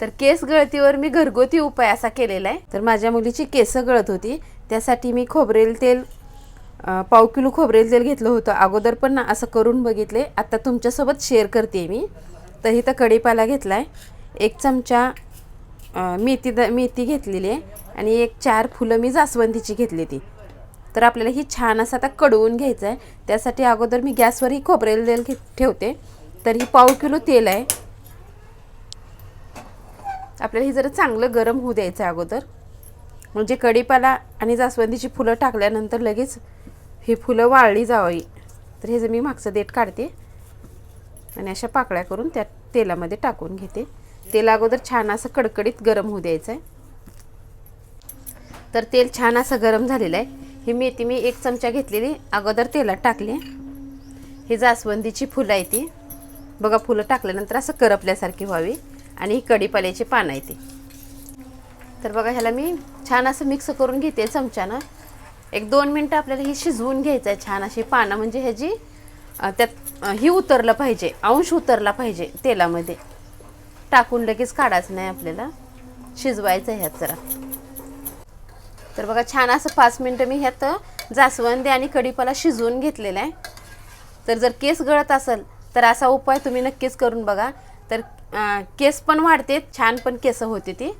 तर केस गळतीवर मी घरगुती उपाय असा केलेला आहे. तर माझ्या मुलीची केस गळत होती. त्यासाठी मी खोबरेल तेल पाव किलो खोबरेल तेल घेतलं होतं. अगोदर पण ना असं करून बघितले. आता तुमच्यासोबत शेअर करते मी. तर इथं कढीपाला घेतला आहे एक चमचा मेथी द मेथी घेतलेली आहे. आणि एक चार फुलं मी जास्वंदीची घेतली ती. तर आपल्याला ही छान असं आता कडवून घ्यायचं आहे त्यासाठी अगोदर मी गॅसवर ही खोबरेल तेल घे ठेवते. तर ही पाव किलो तेल आहे. आपल्याला हे जरा चांगलं गरम होऊ द्यायचं आहे अगोदर. म्हणजे कढीपाला आणि जास्वंदीची फुलं टाकल्यानंतर लगेच ही फुलं वाळली जावी. तर हे जर मी मागचं देठ काढते आणि अशा पाकळ्या करून त्या तेलामध्ये टाकून घेते. तेल अगोदर छान असं कडकडीत गरम होऊ द्यायचं आहे. तर तेल छान असं गरम झालेलं आहे. ही मेथी मी एक चमचा घेतलेली अगोदर तेलात टाकली. ही जास्वंदीची फुलं आहे ती. बघा फुलं टाकल्यानंतर असं करपल्यासारखी व्हावी. आणि ही कढीपाल्याची पानं आहे ती. तर बघा ह्याला मी छान असं मिक्स करून घेते चमच्यानं. एक दोन मिनटं आपल्याला ही शिजवून घ्यायचं आहे छान अशी पानं म्हणजे ह्याची त्यात ही उतरलं पाहिजे अंश उतरला पाहिजे तेलामध्ये. टाकून लगेच काढायचं नाही आपल्याला. शिजवायचं आहे ह्यात जरा. तर बघा छान असं पाच मिनटं मी ह्यात जास्वंदी आणि कढीपाला शिजवून घेतलेला आहे. तर जर केस गळत असेल तर असा उपाय तुम्ही नक्कीच करून बघा. तर केस पण वाढते छान पण केस होते ती.